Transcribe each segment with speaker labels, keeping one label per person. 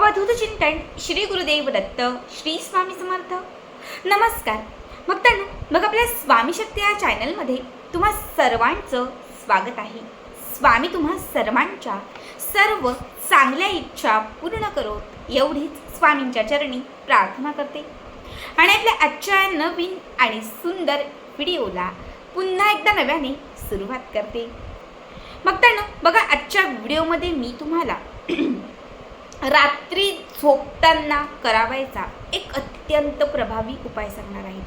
Speaker 1: अवधूत चिंतन श्री गुरुदेव दत्त श्री स्वामी समर्थ. नमस्कार. भक्तांनो मग आपल्या स्वामी शक्ती या चॅनलमध्ये तुम्हा सर्वांचं स्वागत आहे. स्वामी तुम्हा सर्वांच्या सर्व चांगल्या इच्छा पूर्ण करोत एवढीच स्वामींच्या चरणी प्रार्थना करते. आणि आपल्या आजच्या नवीन आणि सुंदर व्हिडिओला पुन्हा एकदा नव्याने सुरुवात करते. भक्तांनो बघा आजच्या व्हिडिओमध्ये मी तुम्हाला रात्री झोपताना करावायचा एक अत्यंत प्रभावी उपाय सांगणार आहे.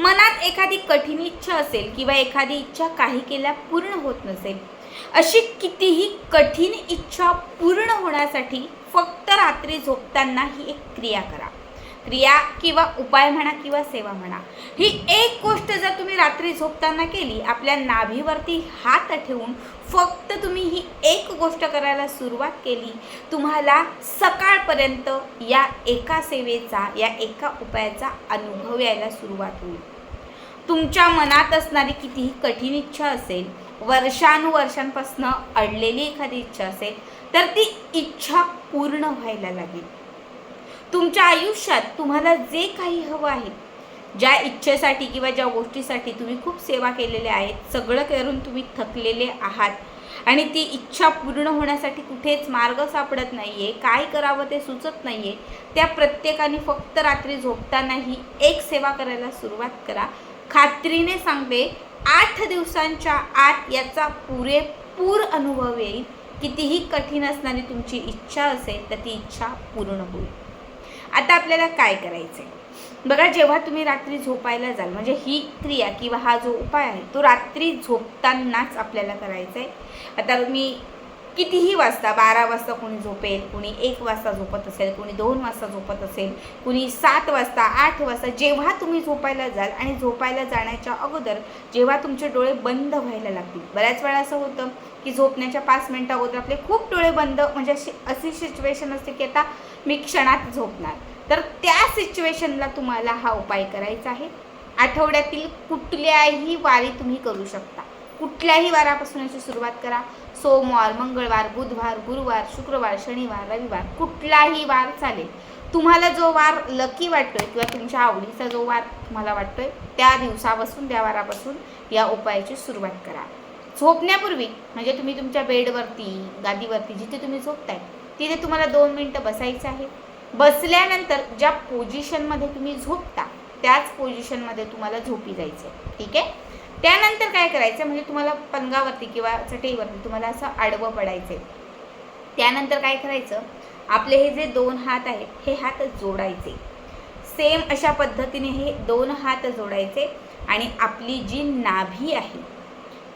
Speaker 1: मनात एखादी कठीण इच्छा असेल किंवा एखादी इच्छा काही केल्या पूर्ण होत नसेल अशी कितीही कठीण इच्छा पूर्ण होण्यासाठी फक्त रात्री झोपताना ही एक क्रिया करा. क्रिया किंवा उपाय म्हणा किंवा सेवा म्हणा. ही एक गोष्ट जर तुम्ही रात्री झोपताना केली आपल्या नाभीवरती हात ठेवून फक्त तुम्ही ही एक गोष्ट करायला सुरुवात केली तुम्हाला सकाळपर्यंत या एका सेवेचा या एका उपायाचा अनुभव यायला सुरुवात होईल. तुमच्या मनात असणारी कितीही कठीण इच्छा असेल वर्षानुवर्षांपासून अडलेली एखादी इच्छा असेल तर ती इच्छा पूर्ण व्हायला लागेल. तुमच्या आयुष्यात तुम्हाला जे काही हवं आहे ज्या इच्छेसाठी किंवा ज्या गोष्टीसाठी तुम्ही खूप सेवा केलेल्या आहेत सगळं करून तुम्ही थकलेले आहात आणि ती इच्छा पूर्ण होण्यासाठी कुठेच मार्ग सापडत नाही आहे काय करावं ते सुचत नाही आहे त्या प्रत्येकाने फक्त रात्री झोपताना ही एक सेवा करायला सुरुवात करा. खात्रीने सांगते आठ दिवसांच्या आत याचा पुरेपूर अनुभव येईल. कितीही कठीण असणारी तुमची इच्छा असेल तर ती इच्छा पूर्ण होईल. आता आपल्याला काय करायचं आहे बघा जेव्हा तुम्ही रात्री झोपायला जाल म्हणजे ही क्रिया किंवा हा जो उपाय आहे तो रात्री झोपतानाच आपल्याला करायचा आहे आता मी कितीही वाजता बारा वाजता कोणी झोपेल कोणी एक वाजता झोपत असेल कोणी दोन वाजता झोपत असेल कोणी सात वाजता आठ वाजता जेव्हा तुम्ही झोपायला जाल आणि झोपायला जाण्याच्या अगोदर जेव्हा तुमचे डोळे बंद व्हायला लागतील. बऱ्याच वेळा असं होतं की झोपण्याच्या पाच मिनटं अगोदर आपले खूप डोळे बंद म्हणजे अशी अशी सिच्युएशन असते की आता मी क्षणात झोपणार. तर त्या सिच्युएशनला तुम्हाला हा उपाय करायचा आहे. आठवड्यातील कुठल्याही वारी तुम्ही करू शकता. कुठल्याही वारापासून याची सुरुवात करा. सोमवार मंगळवार बुधवार गुरुवार शुक्रवार शनिवार रविवार कुठलाही वार चालेल. तुम्हाला जो वार लकी वाटतोय किंवा तुमच्या आवडीचा जो वार तुम्हाला वाटतोय त्या दिवसापासून त्या वारापासून या उपायाची सुरुवात करा. झोपण्यापूर्वी म्हणजे तुम्ही तुमच्या बेडवरती गादीवरती जिथे तुम्ही झोपताय तिथे तुम्हाला दोन मिनटं बसायचं आहे. बसल्यानंतर ज्या पोझिशनमध्ये तुम्ही झोपता त्याच पोझिशनमध्ये तुम्हाला झोपी जायचं आहे. ठीक आहे? त्यानंतर काय करायचं म्हणजे तुम्हाला पलंगावरती किंवा चटईवरती तुम्हाला असं आडवं पडायचं आहे त्यानंतर काय करायचं आपले हे जे दोन हात आहेत हे हात जोडायचे. सेम अशा पद्धतीने हे दोन हात जोडायचे आणि आपली जी नाभी आहे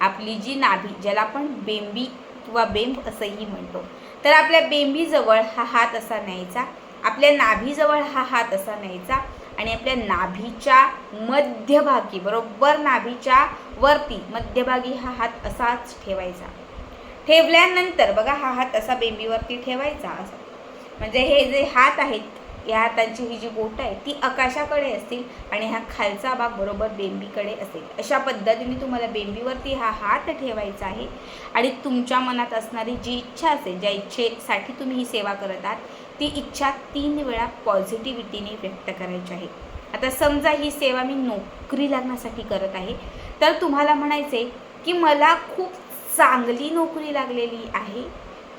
Speaker 1: आपली जी नाभी ज्याला आपण बेंबी किंवा बेंब असंही म्हणतो तर आपल्या बेंबीजवळ हा हात असा न्यायचा आपल्या नाभीजवळ हा हात असा न्यायचा आणि आपल्या नाभीच्या मध्यभागी बरोबर नाभीच्या वरती मध्यभागी हा हात असाच ठेवायचा. ठेवल्यानंतर बघा हा हात असा बेंबीवरती ठेवायचा. असा. म्हणजे हे जे हात आहेत या हातांची ही जी बोट आहे ती आकाशाकडे असतील आणि हा खालचा भाग बरोबर बेंबीकडे असेल. अशा पद्धतीने तुम्हाला बेंबीवरती हा हात ठेवायचा आहे आणि तुमच्या मनात असणारी जी इच्छा असेल ज्या इच्छेसाठी तुम्ही ही सेवा करत आहात ती इच्छा तीन वेळा पॉझिटिव्हिटीने व्यक्त करायची आहे. आता समजा ही सेवा मी नोकरी लागण्यासाठी करत आहे तर तुम्हाला म्हणायचे की मला खूप चांगली नोकरी लागलेली आहे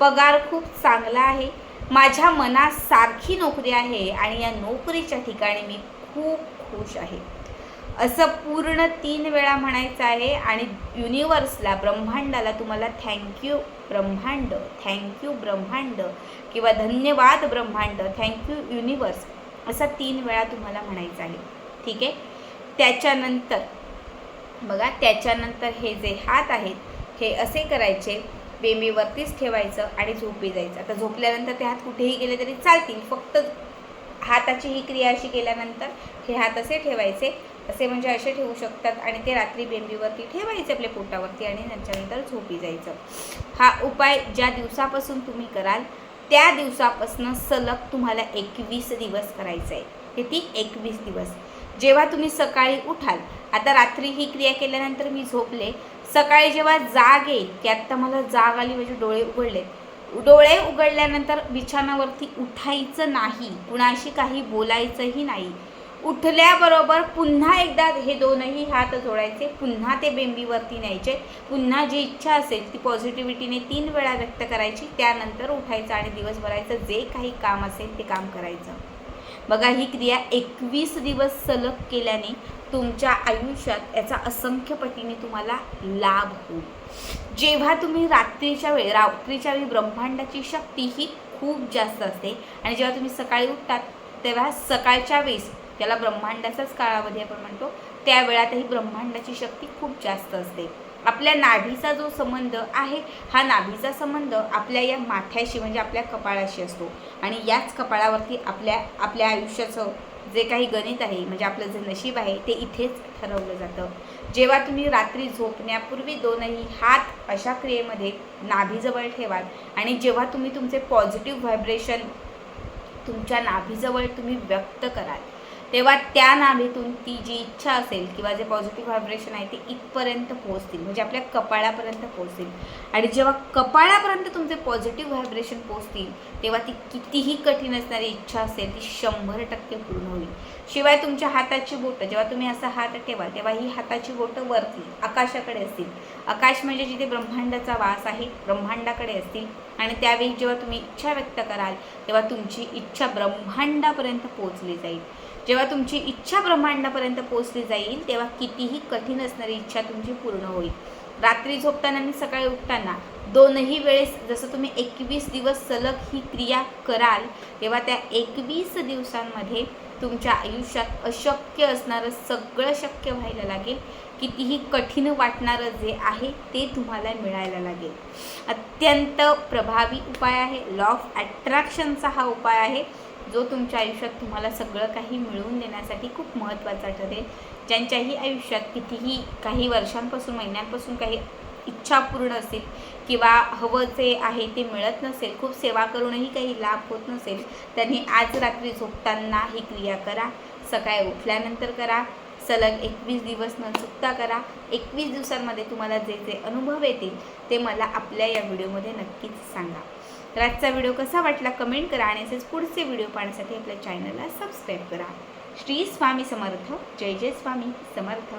Speaker 1: पगार खूप चांगला आहे माझ्या मनात सारखी नोकरी आहे आणि या नोकरीच्या ठिकाणी मी खूप खुश आहे. असं पूर्ण तीन वेळा म्हणायचं आहे आणि युनिवर्सला ब्रह्मांडाला तुम्हाला थँक्यू ब्रह्मांड थँक्यू ब्रह्मांड किंवा धन्यवाद ब्रह्मांड थँक्यू युनिवर्स असं तीन वेळा तुम्हाला म्हणायचं आहे. ठीक आहे? त्याच्यानंतर बघा त्याच्यानंतर हे जे हात आहेत हे असे करायचे. बेंबीवरतीच ठेवायचं आणि झोपी जायचं. आता झोपल्यानंतर ते हात कुठेही गेले तरी चालतील. फक्त हाताची ही क्रिया अशी केल्यानंतर हे हात असे ठेवायचे असे म्हणजे असे ठेवू शकतात आणि ते रात्री बेंबीवरती ठेवायचे आपल्या पोटावरती आणि त्याच्यानंतर झोपी जायचं. हा उपाय ज्या दिवसापासून तुम्ही कराल त्या दिवसापासून सलग तुम्हाला एकवीस दिवस करायचं आहे किती एकवीस दिवस. जेव्हा तुम्ही सकाळी उठाल आता रात्री ही क्रिया केल्यानंतर मी झोपले सकाळी जेव्हा जाग येईल की आत्ता मला जाग आली म्हणजे डोळे उघडले. डोळे उघडल्यानंतर बिछाणावरती उठायचं नाही कुणाशी काही बोलायचंही नाही. उठल्याबरोबर पुन्हा एकदा हे दोनही हात जोडायचे पुन्हा ते बेंबीवरती न्यायचे पुन्हा जी इच्छा असेल ती पॉझिटिव्हिटीने तीन वेळा व्यक्त करायची त्यानंतर उठायचं आणि दिवसभराचं जे काही काम असेल ते काम करायचं. बघा ही क्रिया एकवीस दिवस सलग केल्याने तुमच्या आयुष्यात याचा असंख्य पटीने तुम्हाला लाभ होईल. जेव्हा तुम्ही रात्रीच्या वेळी रात्रीच्या वेळी ब्रह्मांडाची शक्ती ही खूप जास्त असते आणि जेव्हा तुम्ही सकाळी उठतात तेव्हा सकाळच्या वेळेस त्याला ब्रह्मांडाचाच काळामध्ये आपण म्हणतो त्या वेळातही ब्रह्मांडाची शक्ती खूप जास्त असते. आपल्या नाभीचा जो संबंध आहे हा नाभीचा संबंध आपल्या या माथ्याशी म्हणजे आपल्या कपाळाशी असतो. आणि याच कपाळावरती आपल्या आपल्या आयुष्याचं जे काही गणित आहे म्हणजे आपलं जे नशीब आहे ते इथेच ठरवलं जातं. जेव्हा तुम्ही रात्री झोपण्यापूर्वी दोनही हात अशा क्रियेमध्ये नाभीजवळ ठेवाल आणि जेव्हा तुम्ही तुमचे पॉझिटिव्ह व्हायब्रेशन तुमच्या नाभीजवळ तुम्ही व्यक्त कराल तेव्हा त्या नाभीतून ती जी इच्छा असेल किंवा जे पॉझिटिव्ह व्हायब्रेशन आहे ते इथपर्यंत पोहोचतील. म्हणजे आपल्या कपाळापर्यंत पोहोचतील. आणि जेव्हा कपाळापर्यंत तुमचे पॉझिटिव्ह व्हायब्रेशन पोहोचतील तेव्हा ती कितीही कठीण असणारी इच्छा असेल ती शंभर टक्के पूर्ण होईल. शिवाय तुमच्या हाताची बोटं जेव्हा तुम्ही असा हात ठेवाल तेव्हा ही हाताची बोटं वरती आकाशाकडे असतील. आकाश म्हणजे जिथे ब्रह्मांडाचा वास आहे ब्रह्मांडाकडे असतील. आणि त्यावेळी जेव्हा तुम्ही इच्छा व्यक्त कराल तेव्हा तुमची इच्छा ब्रह्मांडापर्यंत पोहोचली जाईल. जेव्हा तुमची इच्छा ब्रह्मांडापर्यंत पोहोचली जाईल तेव्हा कितीही कठीण असणारी इच्छा तुमची पूर्ण होईल. रात्री झोपताना आणि सकाळी उठताना दोनही वेळेस जसं तुम्ही एकवीस दिवस सलग ही क्रिया कराल तेव्हा त्या एकवीस दिवसांमध्ये तुमच्या आयुष्यात अशक्य असणारं सगळं शक्य व्हायला लागेल. कितीही कठीण वाटणारं जे आहे ते तुम्हाला मिळायला लागेल. अत्यंत प्रभावी उपाय आहे. लॉ ऑफ अट्रॅक्शनचा हा उपाय आहे. जो तुमच्या आयुष्यात तुम्हाला सगळं काही मिळवून देण्यासाठी खूप महत्त्वाचा ठरेल. ज्यांच्याही आयुष्यात कितीही काही वर्षांपासून महिन्यांपासून काही इच्छा पूर्ण असेल किंवा हवं जे आहे ते मिळत नसेल खूप सेवा करूनही काही लाभ होत नसेल त्यांनी आज रात्री झोपताना ही क्रिया करा. सकाळी उठल्यानंतर करा. सलग एकवीस दिवस न चुकता करा. एकवीस दिवसांमध्ये तुम्हाला जे जे अनुभव येतील ते मला आपल्या या व्हिडिओमध्ये नक्कीच सांगा. तर आजचा व्हिडिओ कसा वाटला कमेंट करा आणि असेच पुढचे व्हिडिओ पाहण्यासाठी आपल्या चॅनलला सबस्क्राईब करा. श्री स्वामी समर्थ. जय जय स्वामी समर्थ.